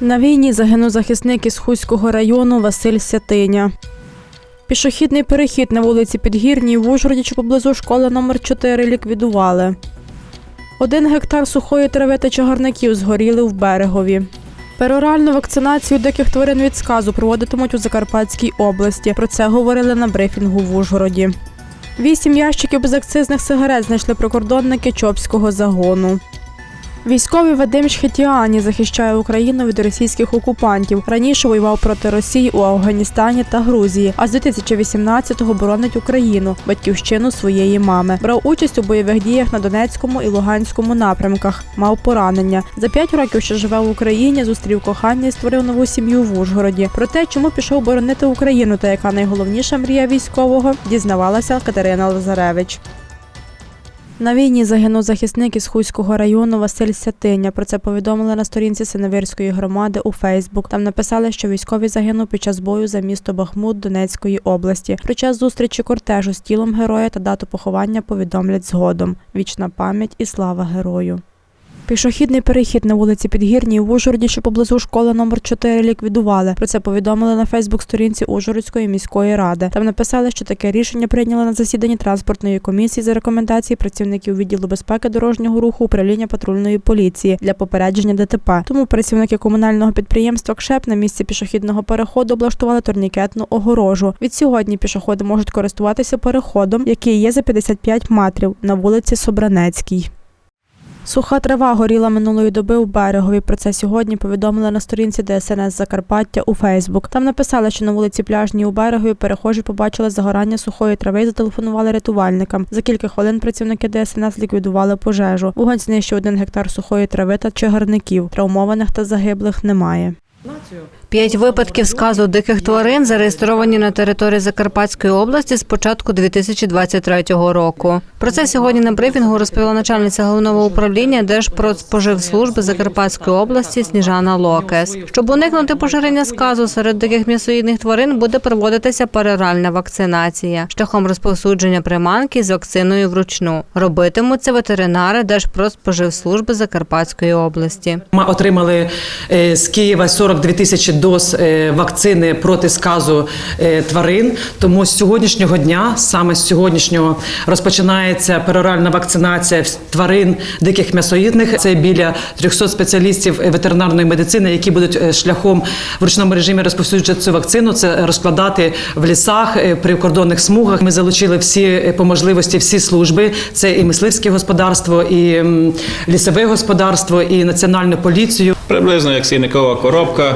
На війні загинув захисник із Хуського району Василь Сятиня. Пішохідний перехід на вулиці Підгірній в Ужгороді чи поблизу школи номер 4 ліквідували. Один гектар сухої трави та чагарників згоріли в берегові. Пероральну вакцинацію диких тварин від сказу проводитимуть у Закарпатській області. Про це говорили на брифінгу в Ужгороді. Вісім ящиків безакцизних сигарет знайшли прикордонники Чопського загону. Військовий Вадим Шхетіані захищає Україну від російських окупантів. Раніше воював проти Росії у Афганістані та Грузії, а з 2018-го боронить Україну, батьківщину своєї мами. Брав участь у бойових діях на Донецькому і Луганському напрямках. Мав поранення. За п'ять років, що живе в Україні, зустрів кохання і створив нову сім'ю в Ужгороді. Про те, чому пішов боронити Україну та яка найголовніша мрія військового, дізнавалася Катерина Лазаревич. На війні загинув захисник із Хуського району Василь Сятиня. Про це повідомили на сторінці Синевирської громади у Фейсбук. Там написали, що військовий загинув під час бою за місто Бахмут Донецької області. Про час зустрічі кортежу з тілом героя та дату поховання повідомлять згодом. Вічна пам'ять і слава герою. Пішохідний перехід на вулиці Підгірній в Ужгороді, що поблизу школи номер 4 ліквідували. Про це повідомили на Фейсбук-сторінці Ужгородської міської ради. Там написали, що таке рішення прийняли на засіданні транспортної комісії за рекомендації працівників відділу безпеки дорожнього руху управління патрульної поліції для попередження ДТП. Тому працівники комунального підприємства КШЕП на місці пішохідного переходу облаштували турнікетну огорожу. Від сьогодні пішоходи можуть користуватися переходом, який є за 55 метрів на вулиці Собранецькій. Суха трава горіла минулої доби у берегові. Про це сьогодні повідомили на сторінці ДСНС Закарпаття у Фейсбук. Там написали, що на вулиці Пляжній у берегові перехожі побачили загорання сухої трави і зателефонували рятувальникам. За кілька хвилин працівники ДСНС ліквідували пожежу. Вогонь знищив один гектар сухої трави та чагарників. Травмованих та загиблих немає. П'ять випадків сказу диких тварин зареєстровані на території Закарпатської області з початку 2023 року. Про це сьогодні на брифінгу розповіла начальниця головного управління Держпродспоживслужби Закарпатської області Сніжана Локес. Щоб уникнути поширення сказу серед диких м'ясоїдних тварин, буде проводитися пероральна вакцинація шляхом розповсюдження приманки з вакциною вручну. Робитимуть це ветеринари Держпродспоживслужби Закарпатської області. Ми отримали е, з Києва 42 тисячі доз е, вакцини проти сказу е, тварин. Тому з сьогоднішнього дня, саме з сьогоднішнього, розпочинається пероральна вакцинація тварин диких м'ясоїдних. Це біля 300 спеціалістів ветеринарної медицини, які будуть е, шляхом в ручному режимі розповсюджувати цю вакцину. Це розкладати в лісах е, при кордонних смугах. Ми залучили всі е, по можливості всі служби. Це і мисливське господарство, і лісове господарство, і національну поліцію. Приблизно як сірникова коробка.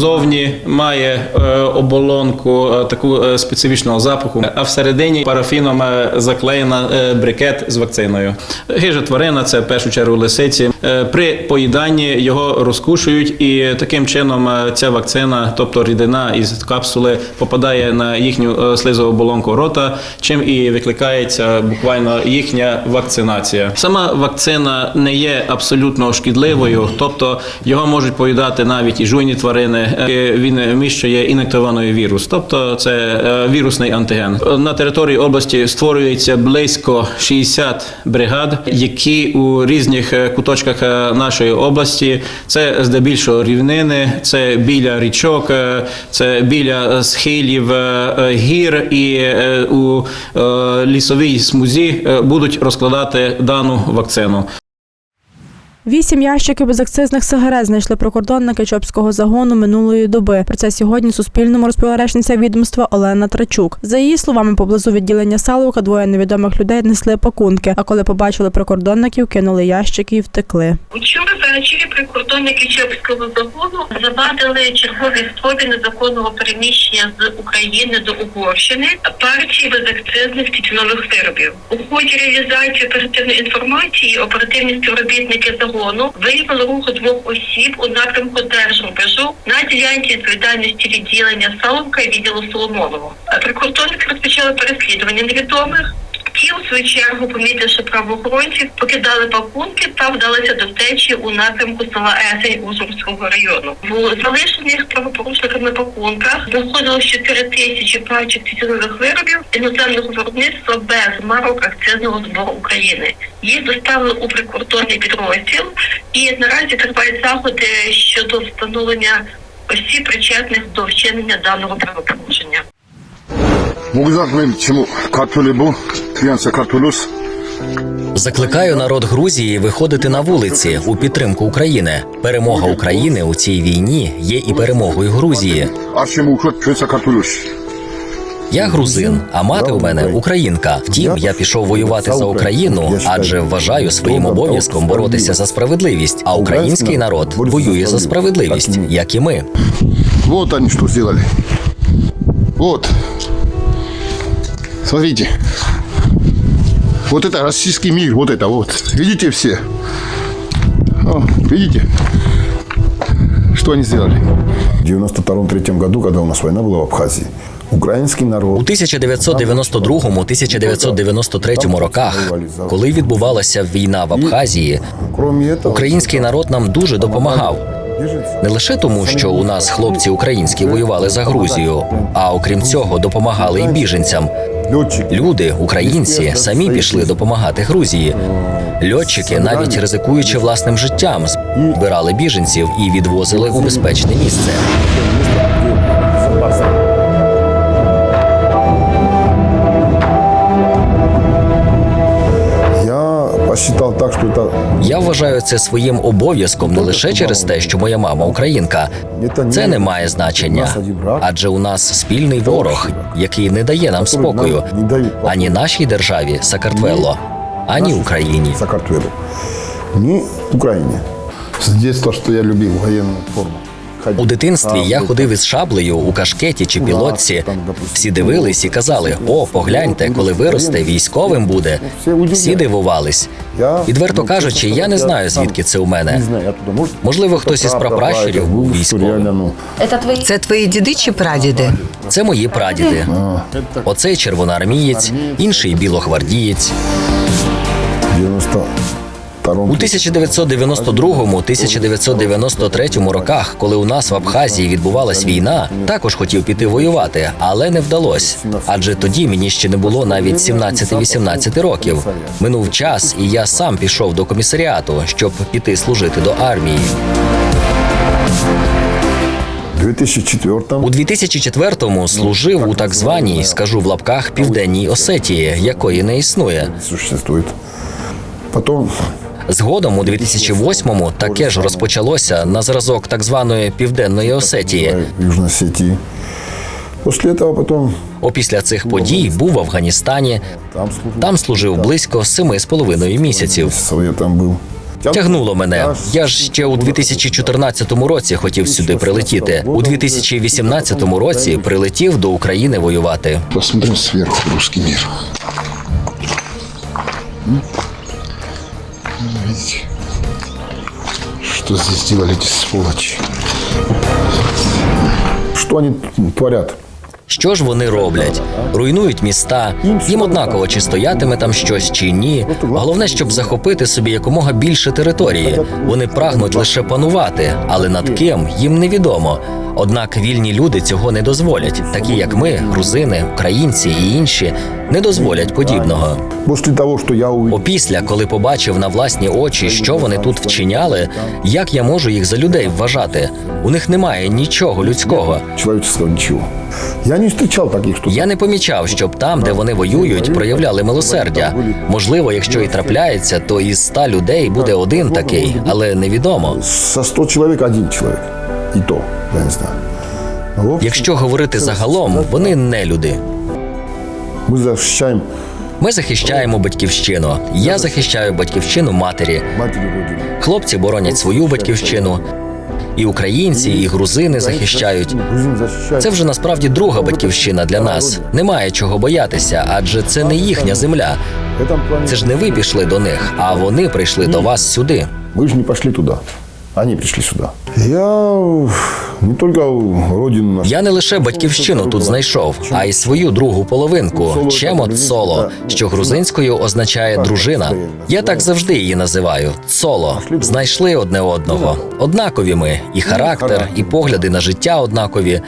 Зовні має е, оболонку е, таку е, специфічного запаху, а всередині парафіном заклеєна брикет з вакциною. Гижа тварина це в першу чергу лисиці. Е, При поїданні його розкушують, і таким чином е, ця вакцина, тобто рідина із капсули, попадає на їхню е, слизову оболонку рота, чим і викликається буквально їхня вакцинація. Сама вакцина не є абсолютно шкідливою, тобто його можуть поїдати навіть і жуйні тварини. Він вміщує інактивований вірус, тобто це вірусний антиген. На території області створюється близько 60 бригад, які у різних куточках е, нашої області це здебільшого рівнини, це біля річок, е, це біля е, схилів гір і у лісовій смузі будуть розкладати дану вакцину. Вісім ящиків безакцизних сигарет знайшли прикордонники Чопського загону минулої доби. Про це сьогодні Суспільному розповіла речниця відомства Олена Трачук. За її словами, поблизу відділення Салука двоє невідомих людей несли пакунки. А коли побачили прикордонників, кинули ящики і втекли. Учора ввечері прикордонники Чопського загону завадили черговій спробі незаконного переміщення з України до Угорщини партії безакцизних тютюнових виробів. У ході реалізації оперативної інформації оперативні співробітники загону виявили рух двох осіб у напрямку держрубежу на ділянці відповідальності відділення Саловка і відділу Соломонового. Прикордонники розпочали переслідування невідомих. Ті у свою чергу, помітивши правоохоронців, покидали пакунки та вдалися до втечі у напрямку села Есень Ужгородського району. В залишених правопорушниками пакунках знаходилось 4 тисячі пачок тютюнових виробів іноземного виробництва без марок акцизного збору України. Їх доставили у прикордонний підрозділ, і наразі тривають заходи щодо встановлення осіб, причетних до вчинення даного правопорушення. Мugzak мен чему. Закликаю народ Грузії виходити на вулиці у підтримку України. Перемога України у цій війні є і перемогою Грузії. Я грузин, а мати у мене українка. Втім, я пішов воювати за Україну, адже вважаю своїм обов'язком боротися за справедливість. А український народ воює за справедливість, як і ми. Вот они что сделали. Вот. Смотрите. Вот это российский мир, вот это вот. Видите все? О, видите? Что они сделали? В 92-3 году, когда у нас война была в Абхазии, украинский У народ 1992-1993 роках, коли відбувалася війна в Абхазії, кроме этого, український народ нам дуже допомагав. беженцы. Не лише тому, що у нас хлопці українські воювали за Грузію, а окрім цього, допомагали і біженцям. Люди, українці, самі пішли допомагати Грузії. Льотчики, навіть ризикуючи власним життям, збирали біженців і відвозили у безпечне місце. Вважаю це своїм обов'язком не лише через те, що моя мама українка. это Це не має значення, адже у нас спільний ворог, який не дає нам спокою ані нашій державі Сакартвело, ані Україні. Сакартвело, ні Україні. З детства, що я любив воєнну форму. У дитинстві я ходив із шаблею у кашкеті чи пілотці. Всі дивились і казали: О, погляньте, коли виросте, військовим буде. Всі дивувались. Відверто кажучи, я не знаю, звідки це у мене. Можливо, хтось із прапращурів був військовим. Це твої діди чи прадіди? Це мої прадіди. Оцей червоноармієць, інший білогвардієць. в 92 У 1992-1993 роках, коли у нас в Абхазії відбувалась війна, також хотів піти воювати, але не вдалося. Адже тоді мені ще не було навіть 17-18 років. Минув час, і я сам пішов до комісаріату, щоб піти служити до армії. В 2004 У 2004-му служив у так званій, скажу в лапках, південній Осетії, якої не існує. существует. Згодом у 2008-му таке ж розпочалося на зразок так званої південної Осетії. Южной Осетии. После Опісля цих подій був в Афганістані. там служив близько семи з половиною місяців. Советом был. Тягнуло мене. Я ж ще у 2014 році хотів сюди прилетіти. У 2018 році прилетів до України воювати. Посмотрим сверху русский мир. Видите, что здесь сделали эти сволочи? Что они творят? Що ж вони роблять? Руйнують міста. Їм однаково, чи стоятиме там щось чи ні. Головне, щоб захопити собі якомога більше території. Вони прагнуть лише панувати, але над ким їм невідомо. Однак вільні люди цього не дозволять, такі як ми, грузини, українці і інші, не дозволять подібного. После того, что я Опісля, коли побачив на власні очі, що вони тут вчиняли, як я можу їх за людей вважати? У них немає нічого людського. ничего. Я не встречал таких, что Я не помічав, щоб там, де вони воюють, проявляли милосердя. Можливо, якщо і трапляється, то із ста людей буде один такий, але невідомо. со 100 человек один человек. И то, я не знаю. В общем, Якщо говорити загалом, вони не люди. мы защищаем Ми захищаємо батьківщину. Я захищаю батьківщину матері. матери Родины. Хлопці боронять свою батьківщину. І українці, і грузини захищають. Грузин защищает. Це вже насправді друга батьківщина для нас. Немає чого боятися, адже це не їхня земля. В этом плане Це ж не ви пішли до них, а вони прийшли до вас сюди. мы же не пошли туда. Они пришли сюда. Я не только родину нашу. Я не лише батьківщину тут знайшов, а й свою другу половинку чемот соло, що грузинською означає дружина. Я так завжди її називаю цоло. Знайшли одне одного. Однакові ми, і характер, і погляди на життя однакові.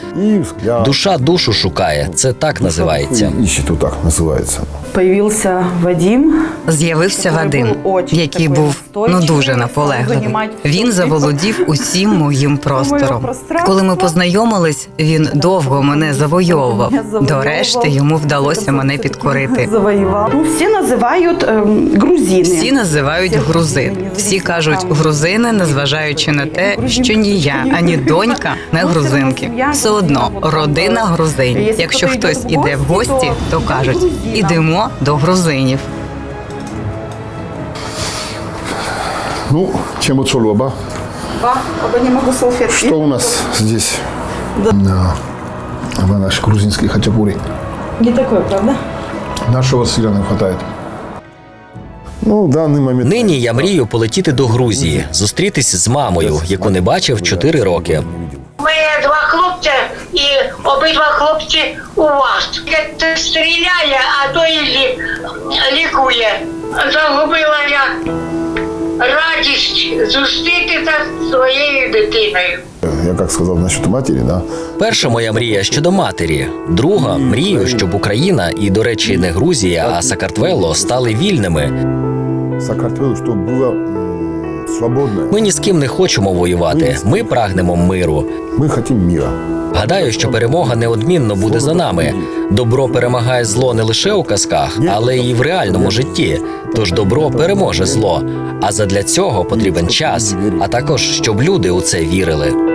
Душа душу шукає. Це так називається. Вот так называется. Появився Вадим. З'явився Вадим, який був ну дуже наполегливий. Він заволодів усім моїм простором. Коли ми познайомились, він довго мене завойовував. До решти йому вдалося мене підкорити. Завоював. Ну, всі називають ем, грузини. Всі називають грузин. Всі кажуть грузини, незважаючи на те, що ні я, ані донька не грузинки. Все одно родина грузинів. Якщо хтось іде в гості, то кажуть: ідемо до грузинів. Ну, чем вот шолоба? Аби не можу салфетки. Что у нас здесь? Да. А наш грузинский хачапури. Не такой, правда? Нашего сыра не хватает. Ну, в данный момент... Нині я мрію полетіти до Грузії, зустрітись з мамою, яку не бачив 4 роки. Ми два хлопця і обидва хлопці у вас. Стріляє, а то і лі- лікує. Загубила я радість зустрітися з своєю дитиною. Я как сказал насчет матери, да. Перша моя мрія щодо матері, друга мрію, щоб Україна і, до речі, не Грузія, а Сакартвело стали вільними. Саакартвелу, чтобы было м, свободное. Ми ні з ким не хочемо воювати. Ми прагнемо миру. Мы хотим мира. Гадаю, що перемога неодмінно буде за нами. Добро перемагає зло не лише у казках, але й в реальному житті. Тож добро переможе зло. А задля цього потрібен час, а також щоб люди у це вірили.